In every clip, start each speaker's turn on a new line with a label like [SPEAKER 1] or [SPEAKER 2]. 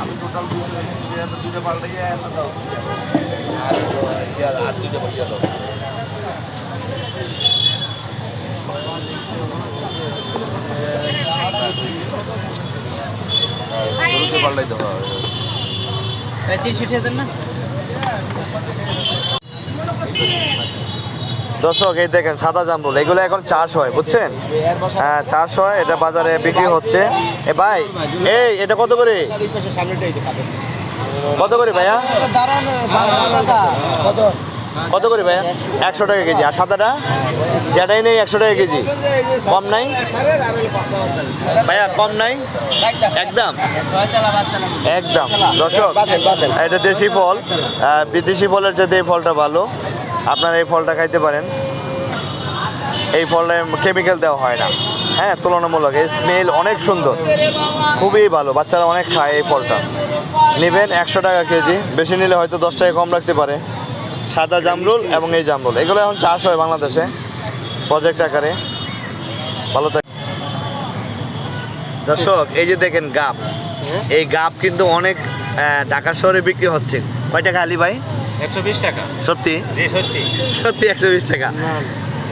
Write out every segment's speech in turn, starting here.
[SPEAKER 1] আমি টোটাল দুশো দুটো পাল্টে দাও
[SPEAKER 2] আর দুইটা বসিয়ে দাও
[SPEAKER 1] পাল্টাই দেবো
[SPEAKER 3] দর্শক, এই দেখেন সাদা জামরুল, এগুলো এখন চাষ হয়, বুঝছেন? হ্যাঁ চাষ হয়, এটা বাজারে বিক্রি হচ্ছে। এ ভাই, এই, এটা কত করে? কত করে ভাইয়া? কত করে ভাইয়া? একশো টাকা কেজি। আর সাদাটা? যেটাই নেই, একশো টাকা কেজি। কম নাই? ভাইয়া, কম নাই? একদম? একদম। দর্শক, এটা দেশি ফল। বিদেশি ফলের চাইতে এই ফলটা ভালো। আপনারা এই ফলটা খাইতে পারেন। এই ফলটা কেমিক্যাল দেওয়া হয় না। হ্যাঁ তুলনামূলক, এই স্মেল অনেক সুন্দর। খুবই ভালো, বাচ্চারা অনেক খায় এই ফলটা। নেবেন একশো টাকা কেজি, বেশি নিলে হয়তো দশ টাকা কম রাখতে পারে। সাদা জামরুল এবং এই জামরুল। এগুলো এখন চাষ হয় বাংলাদেশে প্রজেক্ট আকারে। ভালো থাকে দর্শক, এই যে দেখেন গাপ এই গাপ কিন্তু অনেক ঢাকা শহরে বিক্রি হচ্ছে। কয় টাকা আলি ভাই?
[SPEAKER 2] একশো বিশ টাকা।
[SPEAKER 3] সত্যি?
[SPEAKER 2] সত্যি।
[SPEAKER 3] সত্যি একশো বিশ টাকা?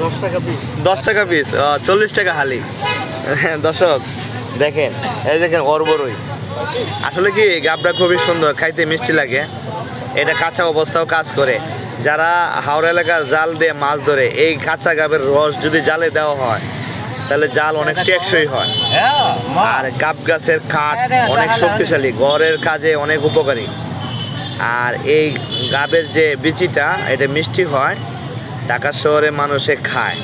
[SPEAKER 2] দশ টাকা পিস
[SPEAKER 3] দশ টাকা পিস চল্লিশ টাকা হালি। দর্শক দেখেন এই দেখেন অরবরই। আসলে কি গাবটা খুবই সুন্দর খাইতে মিষ্টি লাগে। এটা কাঁচা অবস্থাও কাজ করে। যারা হাওড়া এলাকার জাল দিয়ে মাছ ধরে এই কাঁচা গাবের রস যদি জালে দেওয়া হয় তাহলে জাল অনেক টেকসই হয়। আর গাব গাছের কাঠ অনেক শক্তিশালী ঘরের কাজে অনেক উপকারী। আর এই গাবের যে বিচিটা এটা মিষ্টি হয়। ঢাকা শহরে মানুষে খায়।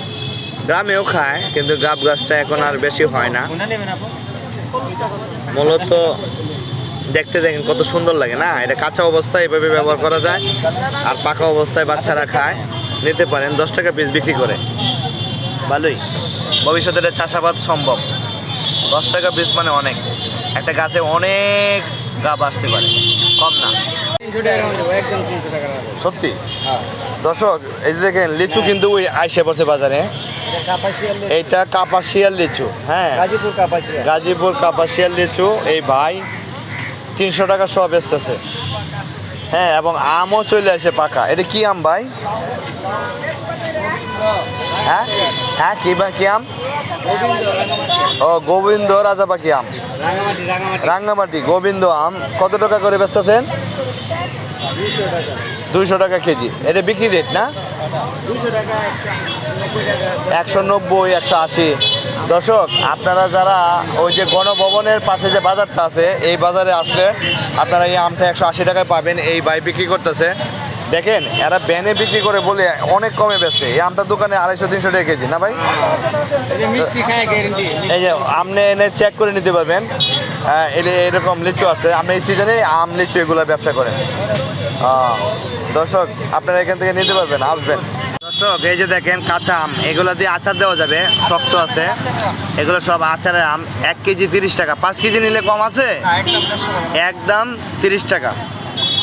[SPEAKER 3] গ্রামেও খায় কিন্তু গাব গাছটা এখন আর বেশি হয় না। মূলত দেখতে দেখেন কত সুন্দর লাগে না? এটা কাঁচা অবস্থায় এভাবে ব্যবহার করা যায় আর পাকা অবস্থায় বাচ্চারা খায়। নিতে পারেন দশ টাকা পিস বিক্রি করে। ভালোই। ভবিষ্যতে এটা চাষাবাদ সম্ভব। দশ টাকা পিস মানে অনেক। একটা গাছে অনেক গাব আসতে পারে। কম না। সত্যি? দর্শক, এই যে দেখেন, লিচু কিন্তু ওই আইসে পড়ছে বাজারে।
[SPEAKER 2] কাপাসিয়াল
[SPEAKER 3] এইটা কাপাসিয়ার লিচু হ্যাঁ।
[SPEAKER 2] গাজীপুর কাপাসিয়াল
[SPEAKER 3] লিচু, এই ভাই তিনশো টাকা সব বেচতেছে। হ্যাঁ এবং আমও চলে আসে পাকা। এটা কি আম ভাই? হ্যাঁ? হ্যাঁ কি বা কি আম? ও, গোবিন্দ রাজা পাখি আম। রাঙ্গামাটি গোবিন্দ আম, কত টাকা করে বেচতেছেন?
[SPEAKER 2] দুইশো টাকা
[SPEAKER 3] কেজি। এটা বিক্রি রেট না?
[SPEAKER 2] একশো নব্বই,
[SPEAKER 3] একশো আশি। দর্শক, আপনারা যারা ওই যে গণভবনের পাশে যে বাজারটা আছে, এই বাজারে আসলে আপনারা এই আমটা একশো আশি টাকায় পাবেন, এই বাই বিক্রি করতেছে। দেখেন এরা ব্যানে বিক্রি করে বলে অনেক কমে বেছে এই আমটার দোকানে আড়াইশো তিনশো টাকা কেজি না ভাই?
[SPEAKER 2] এই যে
[SPEAKER 3] আপনি এনে চেক করে নিতে পারবেন। এলে এরকম লিচু আছে। আপনি এই সিজনে আম লিচু এগুলো ব্যবসা করেন। দর্শক আপনারা এখান থেকে নিতে পারবেন আসবেন। দর্শক এই যে দেখেন কাঁচা আম এগুলো দিয়ে আচার দেওয়া যাবে। শক্ত আছে। এগুলো সব আচারের আম। এক কেজি তিরিশ টাকা। পাঁচ কেজি নিলে কম আছে?
[SPEAKER 2] টাকা।
[SPEAKER 3] একদম তিরিশ টাকা।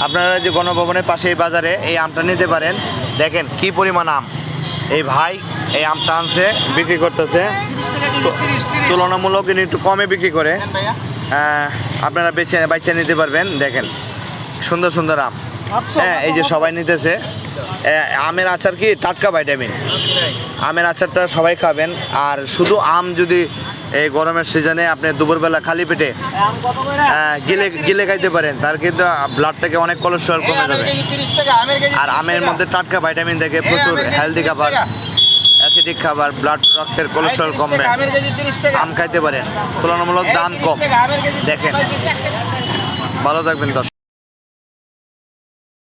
[SPEAKER 3] আপনারা যে গণভবনের পাশে এই বাজারে এই আমটা নিতে পারেন। দেখেন কি পরিমাণ আম। এই ভাই এই আমটা আনছে বিক্রি করতেছে। তুলনামূলক কিন্তু একটু কমে বিক্রি করে।
[SPEAKER 2] নেন
[SPEAKER 3] আপনারা বেছে বাইচে নিতে পারবেন দেখেন। সুন্দর সুন্দর আম। হ্যাঁ এই যে সবাই নিতেছে। আমের আচার কি টাটকা ভাইটামিন আমের আচারটা সবাই খাবেন, আর শুধু আম যদি এই গরমের সিজনে আপনি দুপুরবেলা খালি পেটে গিলে গিলে খাইতে পারেন, তার কিন্তু ব্লাড থেকে অনেক কোলেস্ট্রল কমে যাবে। আর আমের মধ্যে টাটকা ভাইটামিন থেকে প্রচুর হেলদি খাবার অ্যাসিডিক খাবার ব্লাড রক্তের কোলেস্ট্রল কমবে। আম খাইতে পারেন, তুলনামূলক দাম কম। দেখেন। ভালো থাকবেন, দর্শক।